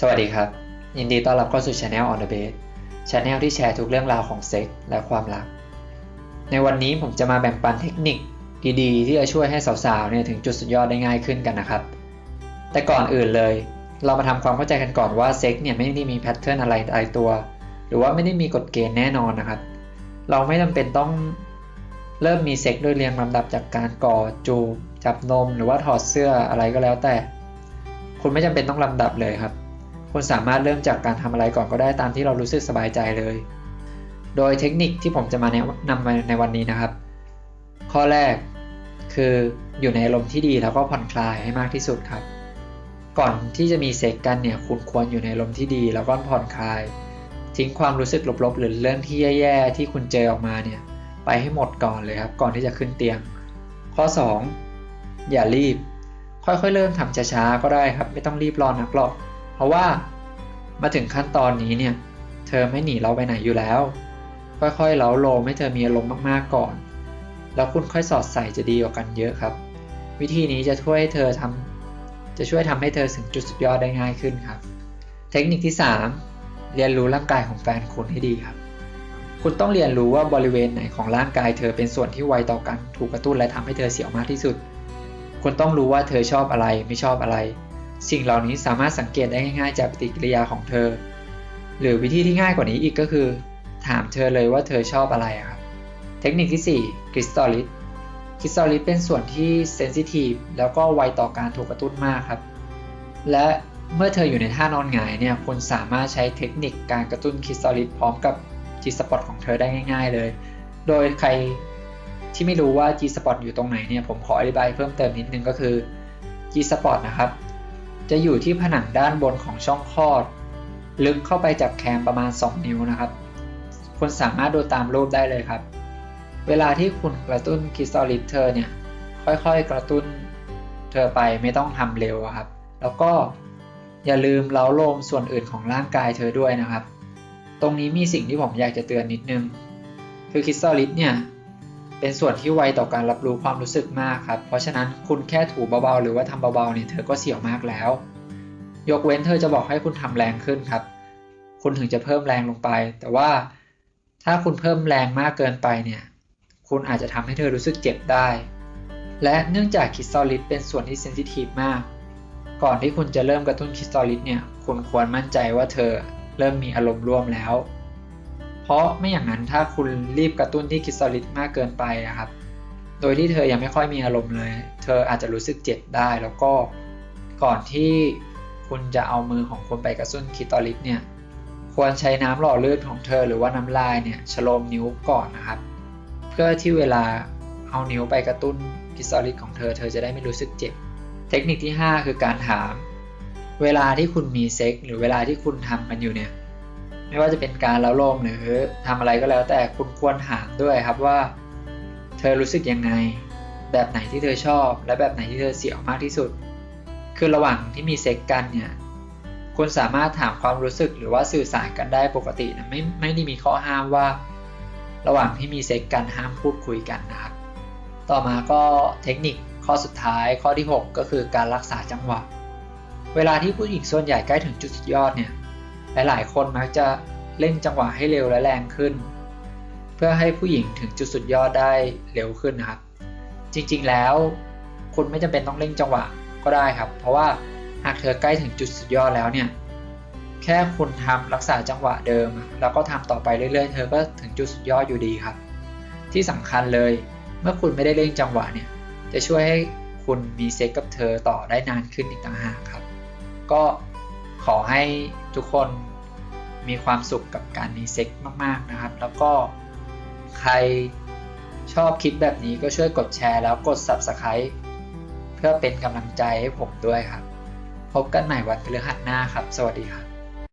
สวัสดีครับ ยินดีต้อนรับเข้าสู่ Channel on the bed Channel ที่แชร์ทุกเรื่องราวของเซ็กและความรัก ในวันนี้ผมจะมาแบ่งปันเทคนิคดีๆ ที่จะช่วยให้สาวๆเนี่ยถึงจุดสุดยอดได้ง่ายขึ้นกันนะครับ แต่ก่อนอื่นเลย เรามาทำความเข้าใจกันก่อนว่าเซ็กเนี่ยไม่ได้มีแพทเทิร์นอะไรตายตัว หรือว่าไม่ได้มีกฎเกณฑ์แน่นอนนะครับ เราไม่จำเป็นต้องเริ่มมีเซ็กโดยเรียงลำดับจากการกอดจูบจับนม หรือว่าถอดเสื้ออะไรก็แล้วแต่ คุณไม่จำเป็นต้องลำดับเลยครับ คุณสามารถเริ่มจากการทำอะไรก่อนก็ได้ตามที่เรารู้สึกสบายใจเลย โดยเทคนิคที่ผมจะมาแนะนำในวันนี้นะครับ ข้อแรกคืออยู่ในอารมณ์ที่ดีแล้วก็ผ่อนคลายให้มากที่สุดครับ ก่อนที่จะมีเซ็กกันเนี่ยคุณควรอยู่ในอารมณ์ที่ดีแล้วก็ผ่อนคลาย ทิ้งความรู้สึกลบๆ หรือเรื่องที่แย่ๆที่คุณเจอออกมาเนี่ยไปให้หมดก่อนเลยครับ ก่อนที่จะขึ้นเตียง ข้อ 2 อย่ารีบ ค่อยๆ เริ่มทำช้าๆก็ได้ครับ ไม่ต้องรีบร้อนนักหรอก เพราะว่ามาถึงขั้นตอนนี้เนี่ย เธอไม่หนีเราไปไหนอยู่แล้ว ค่อยๆเล้าโลมให้เธอมีอารมณ์มากๆก่อน แล้วคุณค่อยสอดใส่จะดีกว่ากันเยอะครับ วิธีนี้จะช่วยเธอทำจะช่วยทำให้เธอถึงจุดสุดยอดได้ง่ายขึ้นครับ เทคนิคที่ 3 เรียนรู้ร่างกายของแฟนคุณให้ดีครับ คุณต้องเรียนรู้ว่าบริเวณไหนของร่างกายเธอเป็นส่วนที่ไวต่อการถูกกระตุ้นและทำให้เธอเสียวมากที่สุด คุณต้องรู้ว่าเธอชอบอะไรไม่ชอบอะไร สิ่งเหล่านี้สามารถสังเกตได้ง่ายๆจากปฏิกิริยาของเธอ หรือวิธีที่ง่ายกว่านี้อีกก็คือ ถามเธอเลยว่าเธอชอบอะไรครับ เทคนิคที่ 4 คริสตัลลิสคริสตัลลิสเป็นส่วนที่เซนซิทีฟแล้วก็ไวต่อการถูกกระตุ้นมากครับ และเมื่อเธออยู่ในท่านอนหงายเนี่ยคุณสามารถใช้เทคนิคการกระตุ้นคริสตัลลิสพร้อมกับ G spot ของเธอได้ง่าย ๆ เลย โดยใครที่ไม่รู้ว่า G spot อยู่ตรงไหนเนี่ยผมขออธิบายเพิ่มเติมนิดนึงก็คือ G spot นะครับ จะอยู่ที่ผนังด้านบนของช่องคลอด ลึกเข้าไปจากแคมประมาณ 2 นิ้วนะครับ คุณสามารถดูตามรูปได้เลยครับ เวลาที่คุณกระตุ้นคริสตัลลิสเธอเนี่ย ค่อยๆ กระตุ้นเธอไปไม่ต้องทำเร็วครับ แล้วก็อย่าลืมเล้าโลมส่วนอื่นของร่างกายเธอด้วยนะครับ ตรงนี้มีสิ่งที่ผมอยากจะเตือนนิดนึง คือคริสตัลลิสเนี่ย เป็นส่วนที่ไวต่อการรับรู้ความรู้สึกมากครับ เพราะฉะนั้นคุณแค่ถูเบาๆ หรือว่าทำเบาๆเนี่ยเธอก็เสียวมากแล้ว ยกเว้นเธอจะบอกให้คุณทำแรงขึ้นครับ คุณถึงจะเพิ่มแรงลงไป แต่ว่าถ้าคุณเพิ่มแรงมากเกินไปเนี่ย คุณอาจจะทำให้เธอรู้สึกเจ็บได้ และเนื่องจากคริสตัลลิสเป็นส่วนที่เซนซิทีฟมาก ก่อนที่คุณจะเริ่มกระตุ้นคริสตัลลิสเนี่ย คุณควรมั่นใจว่าเธอเริ่มมีอารมณ์ร่วมแล้ว เพราะไม่อย่างนั้นถ้าคุณรีบกระตุ้นที่คริสตัลลิสมากเกินไปนะครับ โดยที่เธอยังไม่ค่อยมีอารมณ์เลย เธออาจจะรู้สึกเจ็บได้ แล้วก็ก่อนที่คุณจะเอามือของคุณไปกระตุ้นคริสตัลลิสเนี่ย ควรใช้น้ำหล่อลื่นของเธอหรือว่าน้ำลายเนี่ยฉโลมนิ้วก่อนนะครับ เพื่อที่เวลาเอานิ้วไปกระตุ้นคริสตัลลิสของเธอ เธอจะได้ไม่รู้สึกเจ็บ เทคนิคที่ 5 คือการถาม เวลาที่คุณมีเซ็กหรือเวลาที่คุณทำมันอยู่เนี่ย ไม่ว่าจะเป็นการเล้าโลมหรือทำอะไรก็แล้ว แต่คุณควรถามด้วยครับว่า เธอรู้สึกยังไง แบบไหนที่เธอชอบ และแบบไหนที่เธอเสียวมากที่สุด คือระหว่างที่มีเซ็กกันเนี่ยคุณสามารถถามความรู้สึกหรือว่าสื่อสารกันได้ปกตินะไม่ไม่ได้มีข้อห้ามว่า ระหว่างที่มีเซ็กกันห้ามพูดคุยกันนะครับต่อมาก็เทคนิคข้อสุดท้ายข้อที่ 6 ก็คือการรักษาจังหวะ เวลาที่ผู้หญิงส่วนใหญ่ใกล้ถึงจุดสุดยอดเนี่ย หลายๆ คนมักจะเร่งจังหวะให้เร็วและแรงขึ้น เพื่อให้ผู้หญิงถึงจุดสุดยอดได้เร็วขึ้นนะครับ จริงๆแล้ว คุณไม่จำเป็นต้องเร่งจังหวะก็ได้ครับ เพราะว่าหากเธอใกล้ถึงจุดสุดยอดแล้วเนี่ยแค่คุณทำรักษาจังหวะเดิม แล้วก็ทำต่อไปเรื่อยๆ เธอก็ถึงจุดสุดยอดอยู่ดีครับ ที่สำคัญเลยเมื่อคุณไม่ได้เร่งจังหวะเนี่ยจะช่วยให้คุณมีเซ็กกับเธอต่อได้นานขึ้นอีกต่างหากครับ ก็ขอให้ ทุกคนมีความสุขกับการมีเซ็กมาก ๆนะครับ แล้วก็ใครชอบคลิปแบบนี้ก็ช่วยกดแชร์แล้วกด Subscribe เพื่อเป็นกำลังใจให้ผมด้วยครับ พบกันใหม่วันพฤหัสหน้าครับ สวัสดีครับ